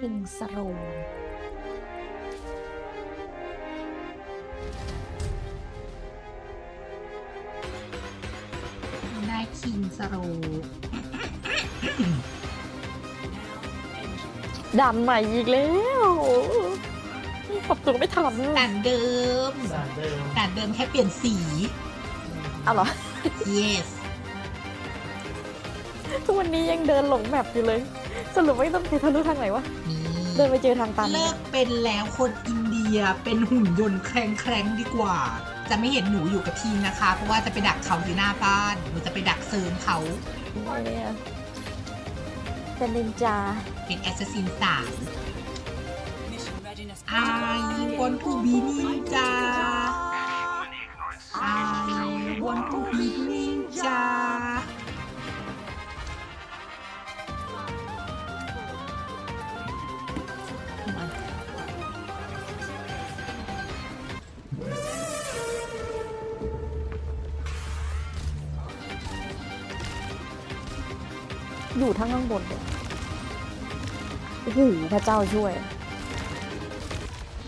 คิงสโรได้คิงสโรดันใหม่อีกแล้วปรับตัวไม่ทันด่านเดิมสารเดิมด่านเดิมแค่เปลี่ยนสี เอาเหรอ yes ทุกวันนี้ยังเดินหลงแมปอยู่เลย สรุปว่าต้องไปทะลุทางไหนวะนี่เดินไปเจอทางตัน เลิกเป็นแล้วคนอินเดียเป็นหุ่นยนต์แครงแครงๆดีกว่า จะไม่เห็นหนูอยู่กับทีมนะคะ เพราะว่าจะไปดักเขาที่หน้าบ้านหนูจะไปดักเซิร์นเขาอะไรเนี่ยเป็นนินจา เป็นแอสซัสซินสามไอวันทูบีนินจาไอวันทูบีนินจา อยู่ทั้งข้างบนเลยโอ้โหพระเจ้าช่วย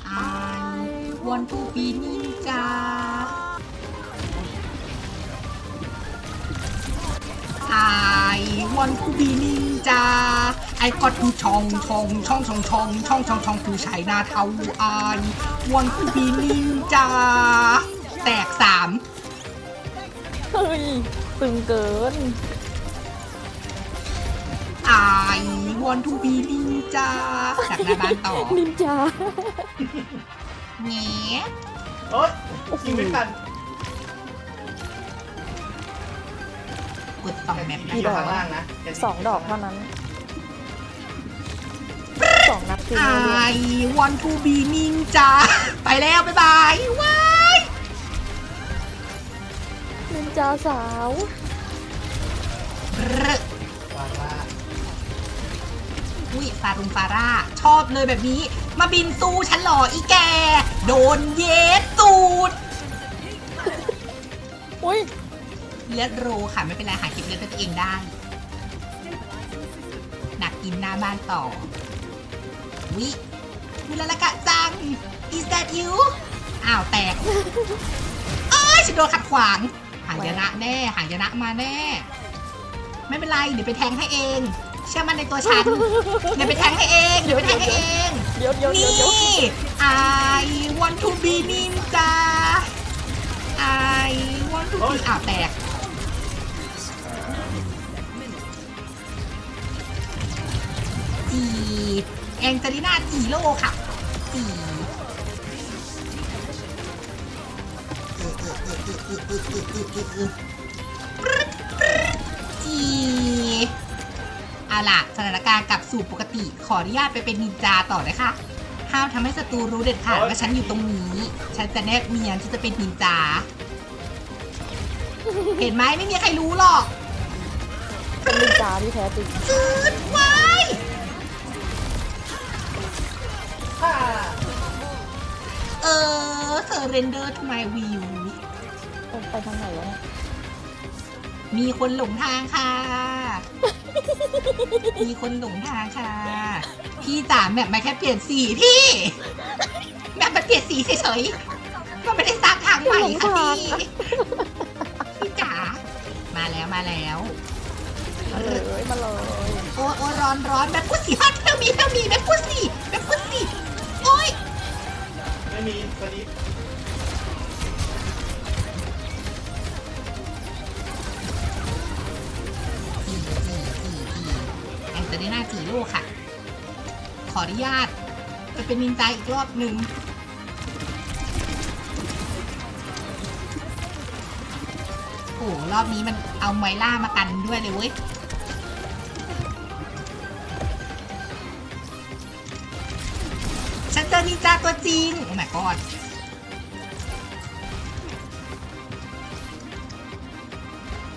I want to be ninja I want to be ninja I got to ช่องช่องช่องช่องช่องช่องช่องช่องคือใช้หน้าเท้า I want to be ninja แตกสามเฮ้ยตึงเกิน I want to be ninja จากหน้าบ้านต่อนินจาแง่โอ๊ยยิงไม่ทันกดสองแบบอนะยู่ดอก ข้างล่างนะสองดอกเท่านั้นสองนัดคือไม่รู้ I want to be ninja ไปแล้ว บ๊ายบายว้ายนินจาสาว เรอะวางว่า อุ้ยฟารุงฟาร่า ชอบเลยแบบนี้ มาบินสู้ฉันเหรออีแก โดนเย็ดตูด อุ้ยเลือดโรค่ะ ไม่เป็นไร หาเก็บเลือดตัวเองได้ หนักกินหน้าบ้านต่อ วิมุลละกะจัง is that you อ้าวแตก เอ้ยฉันโดนขัดขวาง หายนะแน่ หายนะมาแน่ ไม่เป็นไร เดี๋ยวไปแทงให้เอง เชื่อมันในตัวฉันเดี๋ยวไปแทงให้เองเดี๋ยวไปแทงให้เองเดี๋ยวเดี๋ยวเดี๋ยวนี่เดี๋ยว I want to be ninja I want to be อ้าวแตกจีแองเจลิน่าจีโร่ค่ะจีจี เอาล่ะสถานการณ์กลับสู่ปกติ ขออนุญาตไปเป็นนินจาต่อนะคะห้ามทำให้ศัตรูรู้เด็ดขาดว่าฉันอยู่ตรงนี้ ฉันจะแนบเนียนที่จะเป็นนินจา เห็นไหมไม่มีใครรู้หรอกเป็นนินจาที่แท้จริงจืดไว้ถ้าเออ surrender to my view ไปทางไหนวะเนี่ย มีคนหลงทางค่ะ มีคนหลงทางค่ะ พี่จ๋าแบบมาแค่เปลี่ยนสีพี่แบบมาเปลี่ยนสีเฉยๆมันไม่ได้สร้างทางใหม่ค่ะพี่พี่จ๋ามาแล้วมาแล้วมาเลยมาเลยโอ้ยโอ้ยร้อนร้อนแบบพุสีฮอตเทลมีเทลมีแบบพุสีแบบพุสีโอ้ยไม่มีสวัส แองเจลิน่าจีโร่ค่ะ ขออนุญาตไปเป็นนินจาอีกรอบหนึ่งโอ้รอบนี้มันเอาไมล่ามากันด้วยเลยเว้ยฉันเจอนินจาตัวจริง โอ้ my god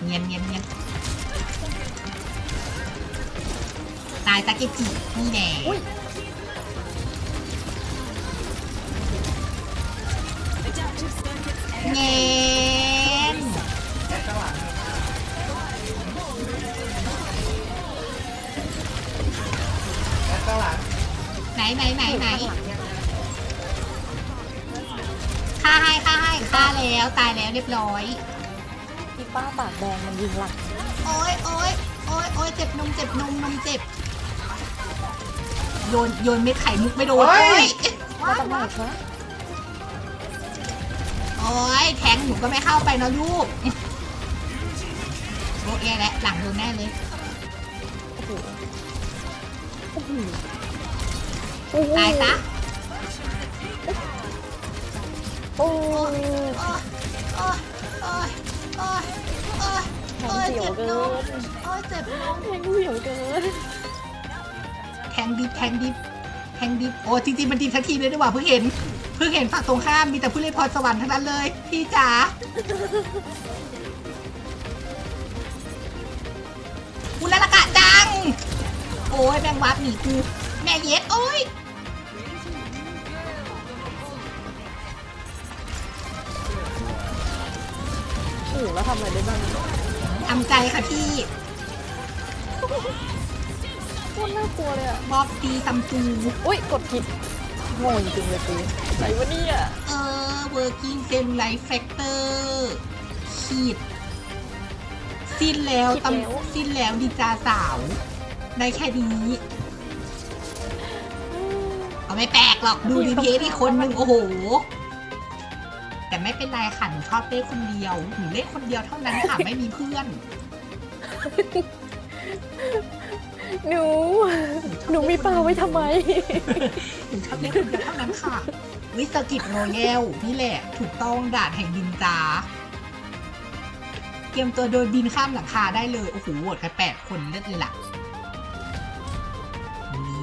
เงียนเงียนเงียน ตายตาเกจินี่แน่เงียนแค่ข้างหลังแค่ข้างหลังไหนไหนไหนข้างหนฆ่าให้ฆ่าให้ฆ่าแล้วตายแล้วเรียบร้อยพี่ป้าปากแดงมันยิงหลังโอ้ยโอ้ยโอ้ยโอ้ยเจ็บนมเจ็บนมนมเจ็บ โยนโยนเม็ดไข่มุกไม่โดนเฮ้โอ้ยยมาจากไหนคะโอ้ยแทงหนูก็ไม่เข้าไปเนอะลูกโอเคแล้วหลังโดนแน่เลยโอ้โหโอ้โหโอ้โหตายซะโอ้ยโอ้ยโอ้ยโอ้ยโอ้ยโอ้ยแทโอ้งยเสียวเจ็บเกินมนโอ้ยเจ็บนมแทงเสียวเกิน แทงดิบแทงดิบแทงดิบโอ้จริงๆมันดิบทักทีเลยดีกว่าเพิ่งเห็น เพิ่งเห็นฝั่งตรงข้ามมีแต่ผู้เล่นพรสวรรค์ทั้งนั้นเลย พี่จ๋าอุลละกะจัง โอ้ยแมงวัดหนีกูแม่เย็ดโอ้ยโอ้โหแล้วทำอะไรได้บ้างทำใจค่ะพี่โคตรน่ากลัวเลยอะบอบตีซัมจูอุ้ยกดผิดโง่จริงๆเลยตีอะไรวะเนี่ยเออ working sim life factor ขีด สิ้นแล้วตำสิ้นแล้วดีจาสาว ได้แค่นี้เอาไม่แปลกหรอกดูดีเพอีกคนนึงโอ้โห แต่ไม่เป็นไรค่ะหนูชอบเล่นคนเดียวหนูเล่นคนเดียวเท่านั้นค่ะไม่มีเพื่อน หนู หนูมีปลาไว้ทำไม หนูชอบเล่นคนเดียวเท่านั้นค่ะ วิสกิตโรเยลนี่แหละ ถูกต้องด่านแห่งดินจาเตรียมตัวโดยบินข้ามหลังคาได้เลย โอ้โหโหวตกันแปดคนเลือดเลยล่ะนี่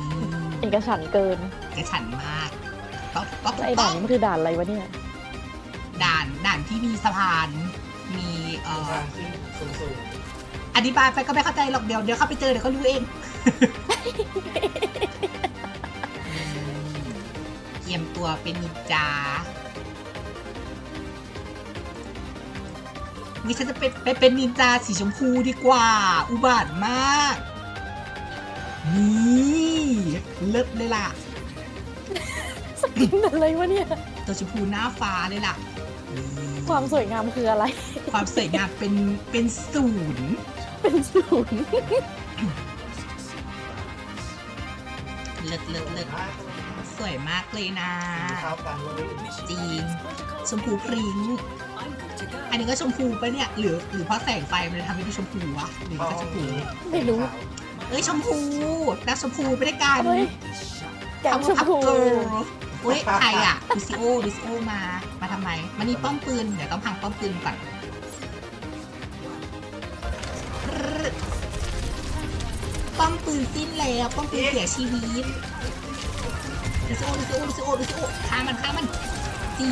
เอกฉันท์เกินกระฉันมากต้องต้องไอ้ต้ด่าอนงนี้มันคือด่านอะไรวะเนี่ย ด่านด่านที่มีสะพาน มีเอ่อ ทางขึ้นสูง อธิบายไปก็ไม่เข้าใจหรอกเดี๋ยวเดี๋ยวเข้าไปเจอเดี๋ยวเขารู้เองอืมเตรียมตัวเป็นนินจาวิฉันจะเป็นไปเป็นนินจาสีชมพูดีกว่า อุบาทมาก นี่เลิศเลยล่ะ สกินอะไรวะเนี่ย ตัวชมพูหน้าฟ้าเลยล่ะนี่ความสวยงามคืออะไร ความสวยงามเป็นเป็นศูนย์ เป็นศูนย์เลิศเลิศเลิศๆมากสวยมากเลยนะเท้ากันเลยจริง ชมพูพริ้งอันนี้ก็ชมพูปะเนี่ย หรือหรือเพราะแสงไฟมันเลยทำให้ดูชมพูวะหรือก็ชมพูไม่รู้เอ้ยชมพูนักชมพูไปด้วยกันเฮ้ยแกงคำชว่ามพับพูเกิร์ลเฮ้ยใครอะดิซิโอดิซิโอมา มาทำไม มันนี่ป้อมปืน เดี๋ยวต้องพังป้อมปืนก่อน สิ้นแล้วป้อมปืนเสียชีวิตดิซิโอดิซิโอดิซิโอดิซิโอฆ่ามันฆ่ามันจี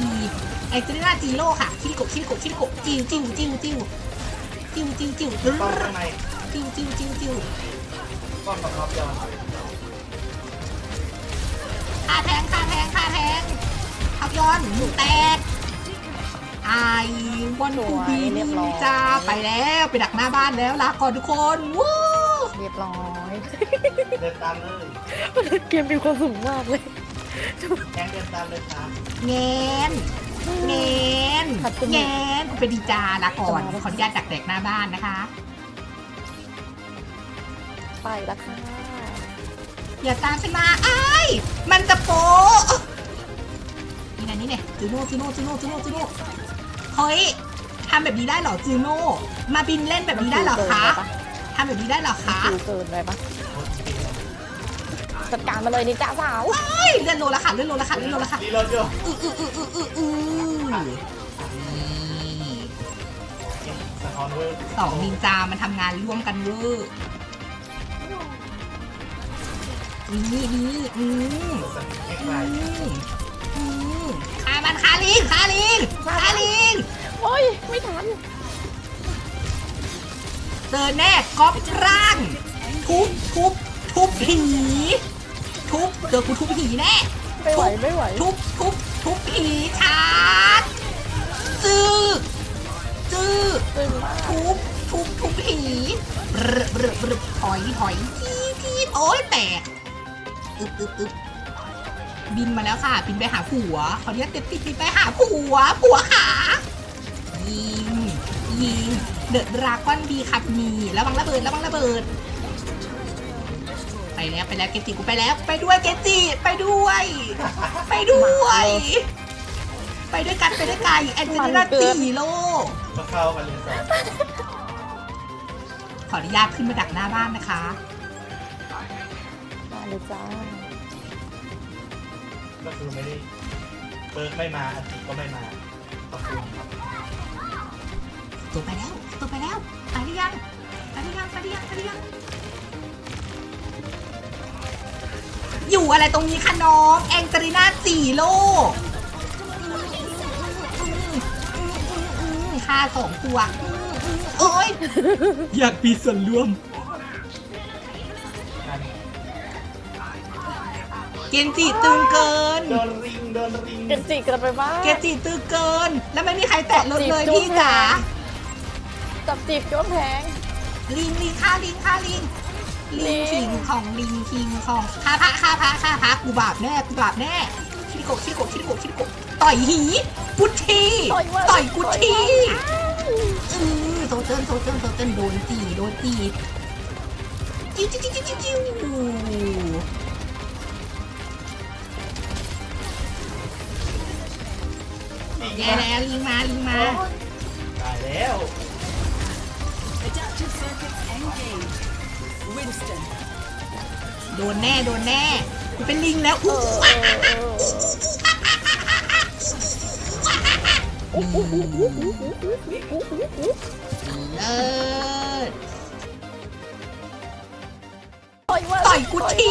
ไอ้เจน่าจีโร่ค่ะชิลิโกะชิลิโกะชิลิโกะจิวจิวจิวจิวจิวจิวจิวป้อมข้างในจิวจิวจิวจิวป้อมกับท็อปยอนคาแทงคาแทงคาแทงทับย้อนหนูแตกไอวันทูบีจ้าไปแล้วไปดักหน้าบ้านแล้วลาก่อนทุกคนวู้ เรียบร้อยเดินตามเลยเกมมีความสุขมากเลยแทงเดินตามเลยครับเงนเงนเงนกูเป็นดีจาลาก่อนขออนุญาตดักแดกหน้าบ้านนะคะ ไปละค่ะอย่าตามฉันมาไอ้ายมันจะโปะนี่นะนี่เนี่ยจูโน่จูโน่จูโน่จูโน่จูโน่เฮ้ยทำแบบนี้ได้เหรอจูโน่มาบินเล่นแบบนี้ได้เหรอคะทำแบบนี้ได้เหรอคะคิวเกินไปปะจัดการมาเลยนิจ้าสาวเฮ้ยเลื่อนโลละค่ะเลื่อนโลละค่ะเลื่อนโลละค่ะรีโหลดอยู่อืออืออืออืออืออือนี่สะท้อนเวอร์สองนินจามันทำงานร่วมกันเวอร์นี่นี่อืมสันแค่อืไกลมอืมฆ่ามันคาลิงคาลิงคาลิงโอ้ยไม่ทัน เจอแน่ก๊อปร่าง ทุบทุบทุบผีทุบเจอกูทุบผีแน่ไม่ไหวไม่ไหวทุบทุบทุบผีชาร์จจื้อจื้อตึงมากทุบทุบทุบผีบรึบรึบรึบถอยถอยทีทีโอ้ยแตกอึบอึบอึบบินมาแล้วค่ะบินไปหาผัวขออนุญาตเต็มติดบินไปหาผัวผัวขายิง ยิงเดอะดราก้อนบีครับมีระวังระเบิดระวังระเบิด ไปแล้วไปแล้วเกจิกูไปแล้วไปด้วยเกจิไปด้วย ไปด้วย ไปด้วยกันไปด้วยกันแอนเจลิน่าตีโลก็เข้ากันเลยสองขออนุญาตขึ้นมาดักหน้าบ้านนะคะมาเลยจ้าก็คือไม่ได้เปิร์กไม่มาอันติก็ไม่มาขอบคุณครับ ตัวไปแล้วตัวไปแล้วไปหรือยังไปหรือยังไปหรือยังไปหรือยังอยู่อะไรตรงนี้คะน้องแองเจลิน่าสี่โลค่าสองตัวโอ้ยอยากมีส่วนร่วม เกนจิตึงเกินโดนริงโดนริงเกนจิเกินไปบ้าง เกนจิตึงเกิน แล้วไม่มีใครแตะรถเลยพี่จ๋า จับจีบจ้วงแพง ลิงลิงฆ่าลิงฆ่าลิงลิลิง งคิงของลิงคิงของฆ่าพระฆ่าพระฆ่าพระกูบาปแน่กูบาปแน่ชิลิโกะชิลิโกะชิลิโกะชิลิโกะต่อยหีกุชชีต่อยว่าต่อยกุชชีต่อยว่าอือโซเจนโซเจนโซเจนโดนตีโดนตีจิ้วจิ้วจิ้วจิ้วจิ้วแย่แล้วลิงมาลิงมาต โดนแน่โดนแน่กูเป็นลิงแล้วเออู้อเออเออเลิศต่อยว่าต่อยกุชชี